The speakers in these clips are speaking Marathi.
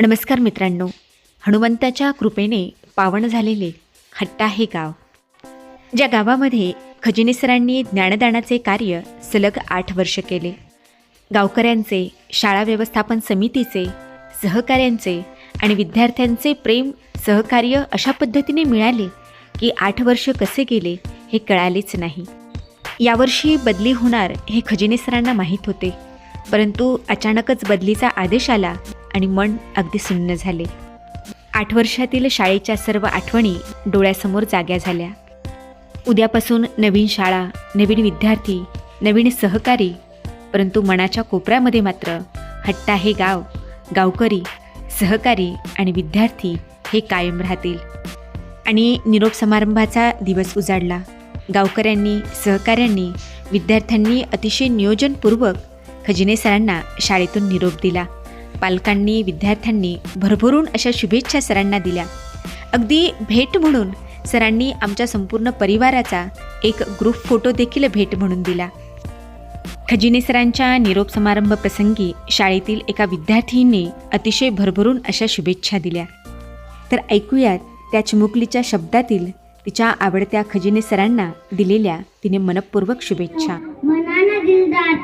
नमस्कार मित्रांनो हनुमंताच्या कृपेने पावन झालेले हट्टा हे गाव. ज्या गावामध्ये खजिनेसरांनी ज्ञानदानाचे कार्य सलग आठ वर्ष केले. गावकऱ्यांचे शाळा व्यवस्थापन समितीचे सहकाऱ्यांचे आणि विद्यार्थ्यांचे प्रेम सहकार्य अशा पद्धतीने मिळाले की आठ वर्ष कसे गेले हे कळालेच नाही. यावर्षी बदली होणार हे खजिनेसरांना माहीत होते. परंतु अचानकच बदलीचा आदेश आला आणि मन अगदी सुन्न झाले. आठ वर्षातील शाळेच्या सर्व आठवणी डोळ्यासमोर जाग्या झाल्या. उद्यापासून नवीन शाळा नवीन विद्यार्थी नवीन सहकारी परंतु मनाच्या कोपऱ्यामध्ये मात्र हट्टा हे गाव गावकरी सहकारी आणि विद्यार्थी हे कायम राहतील. आणि निरोप समारंभाचा दिवस उजाडला. गावकऱ्यांनी सहकाऱ्यांनी विद्यार्थ्यांनी अतिशय नियोजनपूर्वक खजिने सरांना शाळेतून निरोप दिला. पालकांनी विद्यार्थ्यांनी भरभरून अशा शुभेच्छा सरांना दिल्या. अगदी भेट म्हणून सरांनी आमच्या संपूर्ण परिवाराचा एक ग्रुप फोटो देखील भेट म्हणून दिला. खजिने सरांच्या निरोप समारंभ प्रसंगी शाळेतील एका विद्यार्थीने अतिशय भरभरून अशा शुभेच्छा दिल्या. तर ऐकूयात त्या चिमुकलीच्या शब्दातील तिच्या आवडत्या खजिने सरांना दिलेल्या तिने मनपूर्वक शुभेच्छा. मनाना दिलदार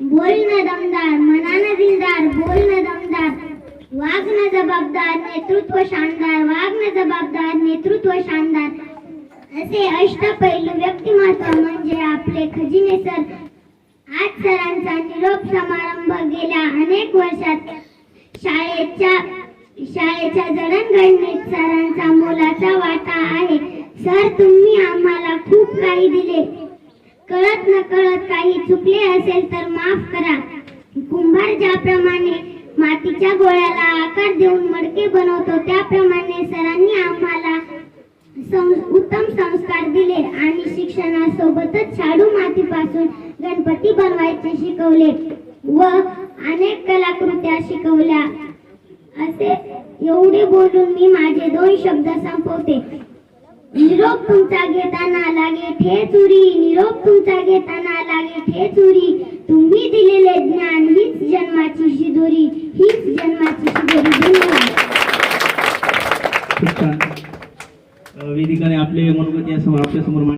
बोल ना दमदार मनाना दिलदार बोल न दमदार वागणं जबाबदार नेतृत्व शानदार वागणं जबाबदार नेतृत्व शानदार. असे अष्टपैलू व्यक्तिमत्व म्हणजे आपले खजिने सर. आज सरांचा निरोप समारंभ गेल्या अनेक वर्षात शाळेच्या शाळेच्या जडणघडणीत सरांचा मोलाचा वाटा आहे. सर तुम्ही आम्हाला खूप काही दिले. कळत न कळत काही चुकले असेल तर माफ करा. कुंभार ज्याप्रमाणे मातीच्या गोळ्याला आकार देऊन मडके बनवतो. त्याप्रमाणे सरांनी आम्हाला सं- उत्तम संस्कार दिले आणि शिक्षणासोबतच शाडू मातीपासून गणपती बनवायचे शिकवले व अनेक कलाकृत्या शिकवल्या. असे एवढे बोलून मी माझे दोन शब्द संपवते. निरोप तुमचा घेताना लागे ठे चुरी. निरोप तुमचा घेताना लागे ठे चुरी. तुम्ही दिलेले ज्ञान खूप छान वेदिकाने आपले मनोगत या समोर आपल्यासमोर